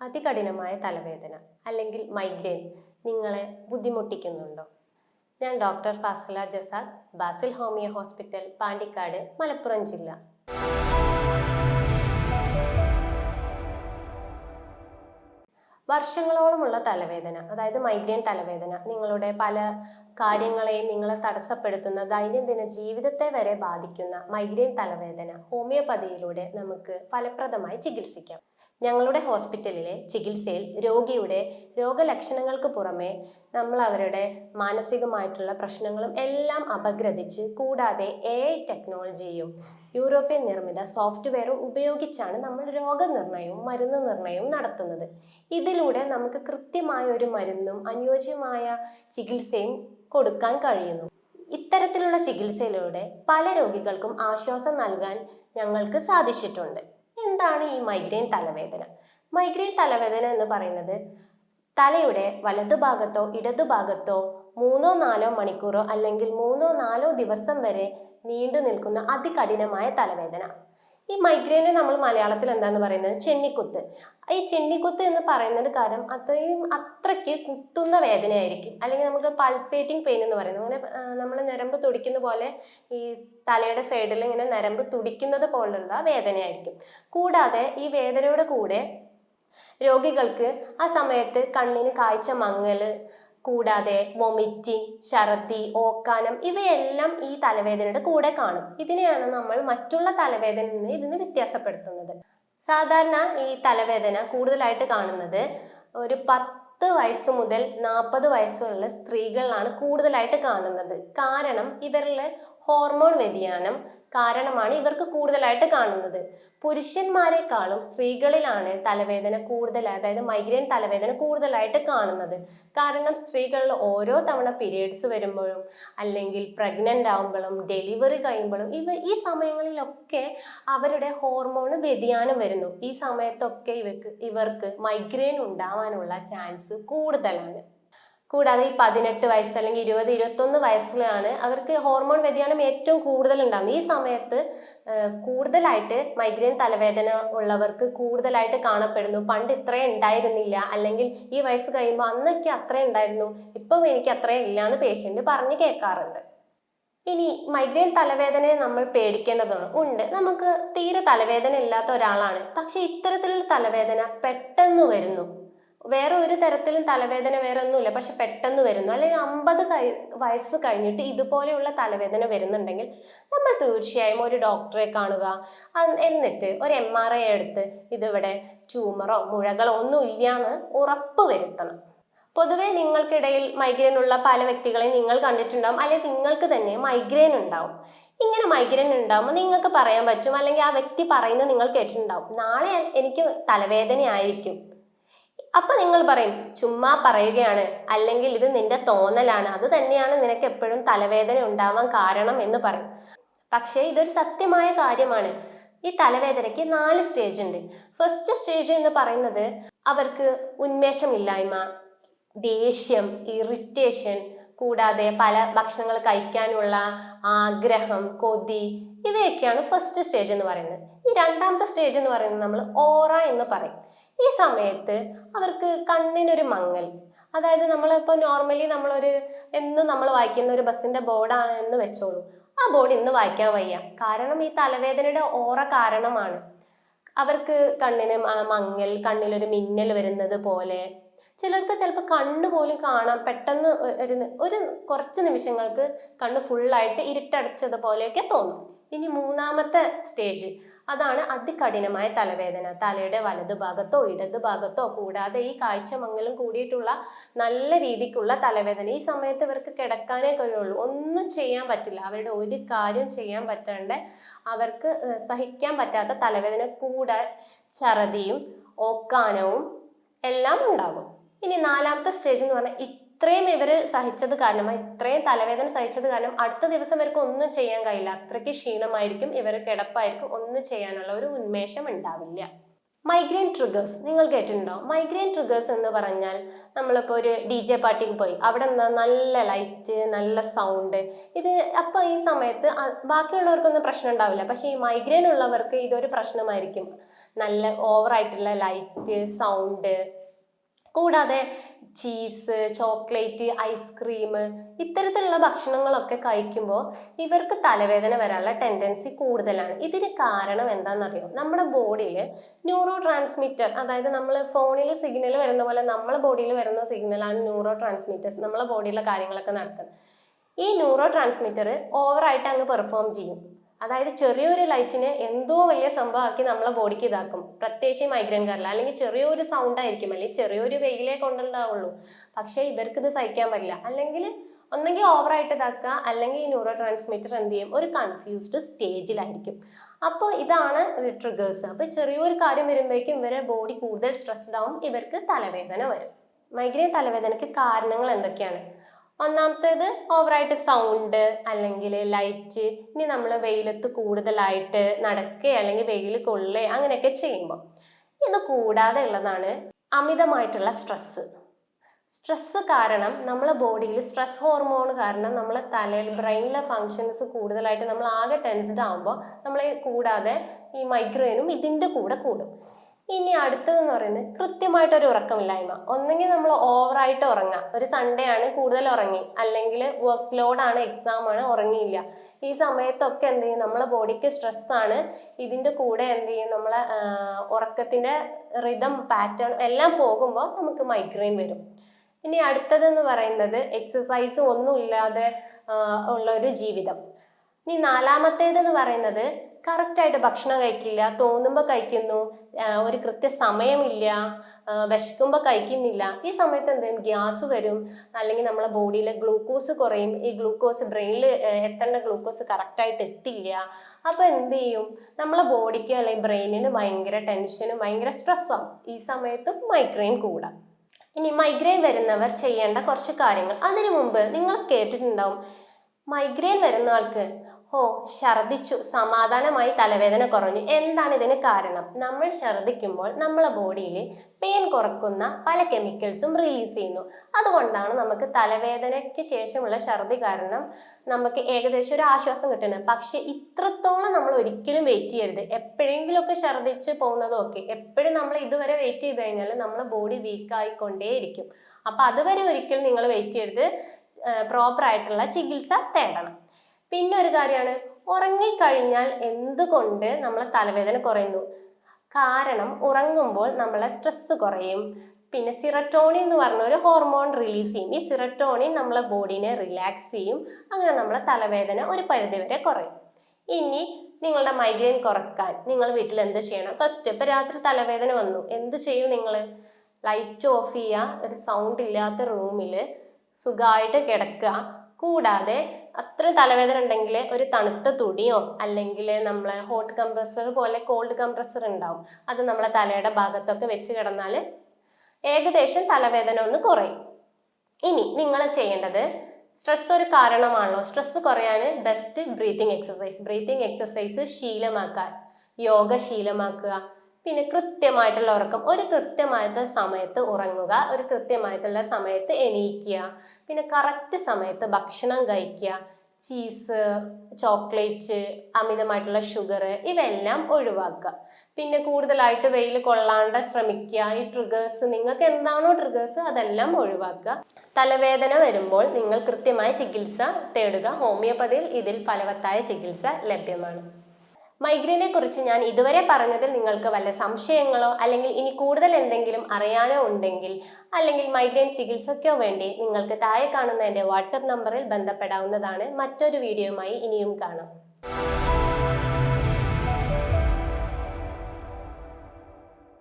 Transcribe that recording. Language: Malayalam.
അതികഠിനമായ തലവേദന അല്ലെങ്കിൽ മൈഗ്രെയിൻ നിങ്ങളെ ബുദ്ധിമുട്ടിക്കുന്നുണ്ടോ? ഞാൻ doctor Fazila Jasad Basil homeo hospital Pandikkad Malappuram ജില്ല. വർഷങ്ങളോളമുള്ള തലവേദന അതായത് മൈഗ്രെയിൻ തലവേദന നിങ്ങളുടെ പല കാര്യങ്ങളെയും നിങ്ങളെ തടസ്സപ്പെടുത്തുന്ന ദൈനംദിന ജീവിതത്തെ വരെ ബാധിക്കുന്ന മൈഗ്രെയിൻ തലവേദന ഹോമിയോപതിയിലൂടെ നമുക്ക് ഫലപ്രദമായി ചികിത്സിക്കാം. ഞങ്ങളുടെ ഹോസ്പിറ്റലിലെ ചികിത്സയിൽ രോഗിയുടെ രോഗലക്ഷണങ്ങൾക്ക് പുറമെ നമ്മൾ അവരുടെ മാനസികമായിട്ടുള്ള പ്രശ്നങ്ങളും എല്ലാം അപഗ്രഥിച്ച് കൂടാതെ എ ഐ ടെക്നോളജിയും യൂറോപ്യൻ നിർമ്മിത സോഫ്റ്റ്വെയറും ഉപയോഗിച്ചാണ് നമ്മൾ രോഗനിർണയവും മരുന്ന് നിർണയവും നടത്തുന്നത്. ഇതിലൂടെ നമുക്ക് കൃത്യമായ ഒരു മരുന്നും അനുയോജ്യമായ ചികിത്സയും കൊടുക്കാൻ കഴിയുന്നു. ഇത്തരത്തിലുള്ള ചികിത്സയിലൂടെ പല രോഗികൾക്കും ആശ്വാസം നൽകാൻ ഞങ്ങൾക്ക് സാധിച്ചിട്ടുണ്ട്. എന്താണ് ഈ മൈഗ്രെയിൻ തലവേദന? മൈഗ്രെയിൻ തലവേദന എന്ന് പറയുന്നത് തലയുടെ വലതുഭാഗത്തോ ഇടതുഭാഗത്തോ മൂന്നോ നാലോ മണിക്കൂറോ അല്ലെങ്കിൽ മൂന്നോ നാലോ ദിവസം വരെ നീണ്ടു നിൽക്കുന്ന അതികഠിനമായ തലവേദന. ഈ മൈഗ്രെയിനെ നമ്മൾ മലയാളത്തിൽ എന്താന്ന് പറയുന്നത്? ചെന്നിക്കുത്ത്. ഈ ചെന്നിക്കുത്ത് എന്ന് പറയുന്നത് കാരണം അത്രയും അത്രയ്ക്ക് കുത്തുന്ന വേദനയായിരിക്കും. അല്ലെങ്കിൽ നമുക്ക് പൾസേറ്റിംഗ് പെയിൻ എന്ന് പറയുന്നത്. അങ്ങനെ നമ്മൾ ഞരമ്പ് തുടിക്കുന്ന പോലെ ഈ തലയുടെ സൈഡിൽ ഇങ്ങനെ ഞരമ്പ് തുടിക്കുന്നത് പോലുള്ള വേദനയായിരിക്കും. കൂടാതെ ഈ വേദനയുടെ കൂടെ രോഗികൾക്ക് ആ സമയത്ത് കണ്ണിന് കാഴ്ച മങ്ങൽ കൂടാതെ വൊമിറ്റിംഗ് ഛർദി ഓക്കാനം ഇവയെല്ലാം ഈ തലവേദനയുടെ കൂടെ കാണും. ഇതിനെയാണ് നമ്മൾ മറ്റുള്ള തലവേദനയിൽ നിന്ന് ഇതിന് വ്യത്യാസപ്പെടുത്തുന്നത്. സാധാരണ ഈ തലവേദന കൂടുതലായിട്ട് കാണുന്നത് ഒരു പത്ത് വയസ്സ് മുതൽ നാൽപ്പത് വയസ്സുള്ള സ്ത്രീകളിലാണ് കൂടുതലായിട്ട് കാണുന്നത്. കാരണം ഇവരിലെ ഹോർമോൺ വ്യതിയാനം കാരണമാണ് ഇവർക്ക് കൂടുതലായിട്ട് കാണുന്നത്. പുരുഷന്മാരെക്കാളും സ്ത്രീകളിലാണ് തലവേദന കൂടുതൽ അതായത് മൈഗ്രെയിൻ തലവേദന കൂടുതലായിട്ട് കാണുന്നത്. കാരണം സ്ത്രീകളിൽ ഓരോ തവണ പീരീഡ്സ് വരുമ്പോഴും അല്ലെങ്കിൽ പ്രഗ്നന്റ് ആകുമ്പോഴും ഡെലിവറി കഴിയുമ്പോഴും ഇവ ഈ സമയങ്ങളിലൊക്കെ അവരുടെ ഹോർമോണ് വ്യതിയാനം വരുന്നു. ഈ സമയത്തൊക്കെ ഇവർക്ക് ഇവർക്ക് മൈഗ്രെയിൻ ഉണ്ടാവാനുള്ള ചാൻസ് കൂടുതലാണ്. കൂടാതെ ഈ പതിനെട്ട് വയസ്സ് അല്ലെങ്കിൽ ഇരുപത് ഇരുപത്തൊന്ന് വയസ്സിലാണ് അവർക്ക് ഹോർമോൺ വ്യതിയാനം ഏറ്റവും കൂടുതൽ ഉണ്ടാകുന്നത് ഈ സമയത്ത് കൂടുതലായിട്ട് മൈഗ്രെയിൻ തലവേദന ഉള്ളവർക്ക് കൂടുതലായിട്ട് കാണപ്പെടുന്നു. പണ്ട് ഇത്രയും ഉണ്ടായിരുന്നില്ല. അല്ലെങ്കിൽ ഈ വയസ്സ് കഴിയുമ്പോൾ അന്നൊക്കെ അത്രയും ഉണ്ടായിരുന്നു. ഇപ്പം എനിക്ക് അത്രയും ഇല്ല എന്ന് പേഷ്യന്റ് പറഞ്ഞ് കേൾക്കാറുണ്ട്. ഇനി മൈഗ്രെയിൻ തലവേദനയെ നമ്മൾ പേടിക്കേണ്ടതാണ്. ഉണ്ട്. നമുക്ക് തീരെ തലവേദന ഇല്ലാത്ത ഒരാളാണ്. പക്ഷേ ഇത്തരത്തിലുള്ള തലവേദന പെട്ടെന്ന് വരുന്നു. വേറെ ഒരു തരത്തിലും തലവേദന വേറെ ഒന്നുമില്ല പക്ഷെ പെട്ടെന്ന് വരുന്നു. അല്ലെങ്കിൽ അമ്പത് കഴി വയസ്സ് കഴിഞ്ഞിട്ട് ഇതുപോലെയുള്ള തലവേദന വരുന്നുണ്ടെങ്കിൽ നമ്മൾ തീർച്ചയായും ഒരു ഡോക്ടറെ കാണുക. എന്നിട്ട് ഒരു എം ആർ ഐ എടുത്ത് ഇതിവിടെ ട്യൂമറോ മുഴകളോ ഒന്നും ഇല്ലയെന്ന് ഉറപ്പ് വരുത്തണം. പൊതുവേ നിങ്ങൾക്കിടയിൽ മൈഗ്രെയിൻ ഉള്ള പല വ്യക്തികളെയും നിങ്ങൾ കണ്ടിട്ടുണ്ടാവും. അല്ലെങ്കിൽ നിങ്ങൾക്ക് തന്നെ മൈഗ്രെയിൻ ഉണ്ടാവും. ഇങ്ങനെ മൈഗ്രെയിൻ ഉണ്ടാവുമ്പോൾ നിങ്ങൾക്ക് പറയാൻ പറ്റും. അല്ലെങ്കിൽ ആ വ്യക്തി പറയുന്നത് നിങ്ങൾ കേട്ടിട്ടുണ്ടാവും. നാളെ എനിക്ക് തലവേദനയായിരിക്കും. അപ്പൊ നിങ്ങൾ പറയും ചുമ്മാ പറയുകയാണ്. അല്ലെങ്കിൽ ഇത് നിന്റെ തോന്നലാണ്. അത് തന്നെയാണ് നിനക്ക് എപ്പോഴും തലവേദന ഉണ്ടാവാൻ കാരണം എന്ന് പറയും. പക്ഷേ ഇതൊരു സത്യമായ കാര്യമാണ്. ഈ തലവേദനയ്ക്ക് നാല് സ്റ്റേജ് ഉണ്ട്. ഫസ്റ്റ് സ്റ്റേജ് എന്ന് പറയുന്നത് അവർക്ക് ഉന്മേഷമില്ലായ്മ ദേഷ്യം ഇറിറ്റേഷൻ കൂടാതെ പല ഭക്ഷണങ്ങൾ കഴിക്കാനുള്ള ആഗ്രഹം കൊതി ഇവയൊക്കെയാണ് ഫസ്റ്റ് സ്റ്റേജ് എന്ന് പറയുന്നത്. ഈ രണ്ടാമത്തെ സ്റ്റേജ് എന്ന് പറയുന്നത് നമ്മൾ ഓറ എന്ന് പറയും. ഈ സമയത്ത് അവർക്ക് കണ്ണിനൊരു മങ്ങൽ. അതായത് നമ്മളിപ്പോൾ നോർമലി നമ്മളൊരു എന്നും നമ്മൾ വായിക്കുന്ന ഒരു ബസ്സിന്റെ ബോർഡാണ് എന്ന് വെച്ചോളൂ. ആ ബോർഡ് ഇന്ന് വായിക്കാൻ വയ്യ. കാരണം ഈ തലവേദനയുടെ ഓറ കാരണമാണ്. അവർക്ക് കണ്ണിന് മങ്ങൽ കണ്ണിലൊരു മിന്നൽ വരുന്നത് പോലെ. ചിലർക്ക് ചിലപ്പോൾ കണ്ണ് പോലും കാണാൻ പെട്ടെന്ന് ഒരു കുറച്ച് നിമിഷങ്ങൾക്ക് കണ്ണ് ഫുള്ളായിട്ട് ഇരുട്ടടച്ചതുപോലെയൊക്കെ തോന്നും. ഇനി മൂന്നാമത്തെ സ്റ്റേജ് അതാണ് അതികഠിനമായ തലവേദന. തലയുടെ വലതുഭാഗത്തോ ഇടതുഭാഗത്തോ കൂടാതെ ഈ കാഴ്ചമങ്ങലും കൂടിയിട്ടുള്ള നല്ല രീതിക്കുള്ള തലവേദന. ഈ സമയത്ത് ഇവർക്ക് കിടക്കാനേ കഴിയുള്ളൂ. ഒന്നും ചെയ്യാൻ പറ്റില്ല. അവരുടെ ഒരു കാര്യം ചെയ്യാൻ പറ്റാണ്ട് അവർക്ക് സഹിക്കാൻ പറ്റാത്ത തലവേദന കൂടെ ഛർദിയും ഓക്കാനവും എല്ലാം ഉണ്ടാകും. ഇനി നാലാമത്തെ സ്റ്റേജ് എന്ന് പറഞ്ഞാൽ ഇത്രയും ഇവർ സഹിച്ചത് കാരണം ഇത്രയും തലവേദന സഹിച്ചത് കാരണം അടുത്ത ദിവസം ഇവർക്ക് ഒന്നും ചെയ്യാൻ കഴിയില്ല. അത്രയ്ക്ക് ക്ഷീണമായിരിക്കും ഇവർ കിടപ്പായിരിക്കും ഒന്നും ചെയ്യാനുള്ള ഒരു ഉന്മേഷം ഉണ്ടാവില്ല. മൈഗ്രെയിൻ ട്രിഗേഴ്സ് നിങ്ങൾ കേട്ടിട്ടുണ്ടോ? മൈഗ്രെയിൻ ട്രിഗേഴ്സ് എന്ന് പറഞ്ഞാൽ നമ്മളിപ്പോൾ ഒരു ഡി ജെ പാർട്ടിക്ക് പോയി. അവിടെ എന്താ നല്ല ലൈറ്റ് നല്ല സൗണ്ട് ഇത് അപ്പോൾ ഈ സമയത്ത് ബാക്കിയുള്ളവർക്കൊന്നും പ്രശ്നം ഉണ്ടാവില്ല. പക്ഷേ ഈ മൈഗ്രെയിൻ ഉള്ളവർക്ക് ഇതൊരു പ്രശ്നമായിരിക്കും. നല്ല ഓവറായിട്ടുള്ള ലൈറ്റ് സൗണ്ട് കൂടാതെ ചീസ് ചോക്ലേറ്റ് ഐസ്ക്രീം ഇത്തരത്തിലുള്ള ഭക്ഷണങ്ങളൊക്കെ കഴിക്കുമ്പോൾ ഇവർക്ക് തലവേദന വരാനുള്ള ടെൻഡൻസി കൂടുതലാണ്. ഇതിന് കാരണം എന്താണെന്നറിയോ? നമ്മുടെ ബോഡിയിൽ ന്യൂറോ ട്രാൻസ്മിറ്റർ അതായത് നമ്മൾ ഫോണിൽ സിഗ്നൽ വരുന്ന പോലെ നമ്മളെ ബോഡിയിൽ വരുന്ന സിഗ്നലാണ് ന്യൂറോ ട്രാൻസ്മിറ്റേഴ്സ് നമ്മളെ ബോഡിയിലെ കാര്യങ്ങളൊക്കെ നടക്കുന്നത് ഈ ന്യൂറോ ട്രാൻസ്മിറ്റർ ഓവറായിട്ട് അങ്ങ് പെർഫോം ചെയ്യും. അതായത് ചെറിയൊരു ലൈറ്റിനെ എന്തോ വലിയ സംഭവമാക്കി നമ്മളെ ബോഡിക്ക് ഇതാക്കും. പ്രത്യേകിച്ച് ഈ മൈഗ്രെയിൻകാരില്ല അല്ലെങ്കിൽ ചെറിയൊരു സൗണ്ട് ആയിരിക്കും. അല്ലെങ്കിൽ ചെറിയൊരു വെയിലേ കൊണ്ടുണ്ടാവുള്ളൂ. പക്ഷേ ഇവർക്ക് ഇത് സഹിക്കാൻ പറ്റില്ല. അല്ലെങ്കിൽ ഒന്നെങ്കിൽ ഓവറായിട്ട് ഇതാക്കുക. അല്ലെങ്കിൽ ഈ ന്യൂറോ ട്രാൻസ്മിറ്റർ എന്ത് ചെയ്യും? ഒരു കൺഫ്യൂസ്ഡ് സ്റ്റേജിലായിരിക്കും അപ്പോൾ ഇതാണ് ട്രിഗേഴ്സ് അപ്പോൾ ചെറിയൊരു കാര്യം വരുമ്പോഴേക്കും ഇവരെ ബോഡി കൂടുതൽ സ്ട്രെസ്ഡ് ആവും. ഇവർക്ക് തലവേദന വരും. മൈഗ്രെയിൻ തലവേദനയ്ക്ക് കാരണങ്ങൾ എന്തൊക്കെയാണ്? ഒന്നാമത്തേത് ഓവറായിട്ട് സൗണ്ട് അല്ലെങ്കിൽ ലൈറ്റ് ഇനി നമ്മൾ വെയിലത്ത് കൂടുതലായിട്ട് നടക്കുക അല്ലെങ്കിൽ വെയിൽ കൊള്ളുക അങ്ങനെയൊക്കെ ചെയ്യുമ്പോൾ. ഇത് കൂടാതെ ഉള്ളതാണ് അമിതമായിട്ടുള്ള സ്ട്രെസ്സ് സ്ട്രെസ്സ് കാരണം നമ്മളെ ബോഡിയിൽ സ്ട്രെസ് ഹോർമോൺ കാരണം നമ്മളെ തലയിൽ ബ്രെയിനിലെ ഫങ്ഷൻസ് കൂടുതലായിട്ട് നമ്മൾ ആകെ ടെൻസ്ഡ് ആകുമ്പോൾ നമ്മളെ കൂടാതെ ഈ മൈഗ്രെയിനും ഇതിന്റെ കൂടെ കൂടും. ഇനി അടുത്തതെന്ന് പറയുന്നത് കൃത്യമായിട്ടൊരു ഉറക്കമില്ലായ്മ. ഒന്നെങ്കിൽ നമ്മൾ ഓവറായിട്ട് ഉറങ്ങാം ഒരു സൺഡേ ആണ് കൂടുതൽ ഉറങ്ങി. അല്ലെങ്കിൽ വർക്ക് ലോഡാണ് എക്സാം ആണ് ഉറങ്ങിയില്ല. ഈ സമയത്തൊക്കെ എന്ത് ചെയ്യും? നമ്മളെ ബോഡിക്ക് സ്ട്രെസ്സാണ് ഇതിന്റെ കൂടെ എന്ത് ചെയ്യും? നമ്മളെ ഉറക്കത്തിന്റെ റിതം പാറ്റേൺ എല്ലാം പോകുമ്പോൾ നമുക്ക് മൈഗ്രെയിൻ വരും. ഇനി അടുത്തതെന്ന് പറയുന്നത് എക്സസൈസ് ഒന്നുമില്ലാതെ ഉള്ള ഒരു ജീവിതം. ഇനി നാലാമത്തേതെന്ന് പറയുന്നത് കറക്റ്റായിട്ട് ഭക്ഷണം കഴിക്കില്ല തോന്നുമ്പോൾ കഴിക്കുന്നു ഒരു കൃത്യ സമയമില്ല വിശക്കുമ്പോൾ കഴിക്കുന്നില്ല. ഈ സമയത്ത് എന്തെങ്കിലും ഗ്യാസ് വരും. അല്ലെങ്കിൽ നമ്മളെ ബോഡിയിലെ ഗ്ലൂക്കോസ് കുറയും. ഈ ഗ്ലൂക്കോസ് ബ്രെയിനിൽ എത്തേണ്ട ഗ്ലൂക്കോസ് കറക്റ്റായിട്ട് എത്തില്ല. അപ്പോൾ എന്ത് ചെയ്യും നമ്മളെ ബോഡിക്ക് അല്ലെങ്കിൽ ബ്രെയിനിന് ഭയങ്കര ടെൻഷനും ഭയങ്കര സ്ട്രെസ്സാവും ഈ സമയത്തും മൈഗ്രെയിൻ കൂടാം ഇനി മൈഗ്രെയിൻ വരുന്നവർ ചെയ്യേണ്ട കുറച്ച് കാര്യങ്ങൾ. അതിനു മുമ്പ് നിങ്ങൾ കേട്ടിട്ടുണ്ടാവും മൈഗ്രെയിൻ വരുന്ന ആൾക്ക് ഓ ഛർദിച്ചു സമാധാനമായി തലവേദന കുറഞ്ഞു. എന്താണ് ഇതിന് കാരണം? നമ്മൾ ഛർദിക്കുമ്പോൾ നമ്മളെ ബോഡിയിൽ പെയിൻ കുറക്കുന്ന പല കെമിക്കൽസും റിലീസ് ചെയ്യുന്നു. അതുകൊണ്ടാണ് നമുക്ക് തലവേദനയ്ക്ക് ശേഷമുള്ള ഛർദി കാരണം നമുക്ക് ഏകദേശം ഒരു ആശ്വാസം കിട്ടുന്നത്. പക്ഷെ ഇത്രത്തോളം നമ്മൾ ഒരിക്കലും വെയിറ്റ് ചെയ്യരുത്. എപ്പോഴെങ്കിലുമൊക്കെ ഛർദിച്ച് പോകുന്നതും ഒക്കെ. എപ്പോഴും നമ്മൾ ഇതുവരെ വെയിറ്റ് ചെയ്ത് കഴിഞ്ഞാൽ നമ്മളെ ബോഡി വീക്ക് ആയിക്കൊണ്ടേയിരിക്കും. അപ്പം അതുവരെ ഒരിക്കലും നിങ്ങൾ വെയിറ്റ് ചെയ്യരുത്. പ്രോപ്പറായിട്ടുള്ള ചികിത്സ തേടണം. പിന്നെ ഒരു കാര്യമാണ് ഉറങ്ങിക്കഴിഞ്ഞാൽ എന്തുകൊണ്ട് നമ്മളെ തലവേദന കുറയുന്നു? കാരണം ഉറങ്ങുമ്പോൾ നമ്മളെ സ്ട്രെസ് കുറയും. പിന്നെ സിറട്ടോണിൻ എന്ന് പറഞ്ഞ ഒരു ഹോർമോൺ റിലീസ് ചെയ്യും. ഈ സിറട്ടോണിൻ നമ്മളെ ബോഡീനെ റിലാക്സ് ചെയ്യും. അങ്ങനെ നമ്മളെ തലവേദന ഒരു പരിധിവരെ കുറയും. ഇനി നിങ്ങളുടെ മൈഗ്രെയിൻ കുറയ്ക്കാൻ നിങ്ങൾ വീട്ടിൽ എന്ത് ചെയ്യണം? ഫസ്റ്റ് ഇപ്പം രാത്രി തലവേദന വന്നു. എന്ത് ചെയ്യും നിങ്ങൾ ലൈറ്റ് ഓഫ് ചെയ്യുക. ഒരു സൗണ്ട് ഇല്ലാത്ത റൂമിൽ സുഖമായിട്ട് കിടക്കുക. കൂടാതെ അത്ര തലവേദന ഉണ്ടെങ്കിൽ ഒരു തണുത്ത തുണിയോ അല്ലെങ്കിൽ നമ്മളെ ഹോട്ട് കംപ്രസർ പോലെ കോൾഡ് കംപ്രസർ ഉണ്ടാവും. അത് നമ്മളെ തലയുടെ ഭാഗത്തൊക്കെ വെച്ച് കിടന്നാൽ ഏകദേശം തലവേദന ഒന്ന് കുറയും. ഇനി നിങ്ങൾ ചെയ്യേണ്ടത് സ്ട്രെസ് ഒരു കാരണമാണല്ലോ. സ്ട്രെസ് കുറയാൻ best breathing exercise breathing exercise ശീലമാക്കാൻ yoga ശീലമാക്കുക. പിന്നെ കൃത്യമായിട്ടുള്ള ഉറക്കം ഒരു കൃത്യമായിട്ടുള്ള സമയത്ത് ഉറങ്ങുക ഒരു കൃത്യമായിട്ടുള്ള സമയത്ത് എണീക്കുക പിന്നെ കറക്റ്റ് സമയത്ത് ഭക്ഷണം കഴിക്കുക ചീസ് ചോക്ലേറ്റ് അമിതമായിട്ടുള്ള ഷുഗർ ഇവയെല്ലാം ഒഴിവാക്കുക. പിന്നെ കൂടുതലായിട്ട് വെയിൽ കൊള്ളാണ്ട് ശ്രമിക്കുക ഈ ട്രിഗേഴ്സ് നിങ്ങൾക്ക് എന്താണോ ട്രിഗേഴ്സ് അതെല്ലാം ഒഴിവാക്കുക. തലവേദന വരുമ്പോൾ നിങ്ങൾ കൃത്യമായ ചികിത്സ തേടുക. ഹോമിയോപ്പതിയിൽ ഇതിൽ ഫലവത്തായ ചികിത്സ ലഭ്യമാണ്. മൈഗ്രെയിനെ കുറിച്ച് ഞാൻ ഇതുവരെ പറഞ്ഞതിൽ നിങ്ങൾക്ക് വല്ല സംശയങ്ങളോ അല്ലെങ്കിൽ ഇനി കൂടുതൽ എന്തെങ്കിലും അറിയാനോ ഉണ്ടെങ്കിൽ അല്ലെങ്കിൽ മൈഗ്രെയിൻ ചികിത്സയ്ക്കോ വേണ്ടി നിങ്ങൾക്ക് താഴെ കാണുന്ന എന്റെ വാട്സപ്പ് നമ്പറിൽ ബന്ധപ്പെടാവുന്നതാണ് മറ്റൊരു വീഡിയോയുമായി ഇനിയും കാണാം.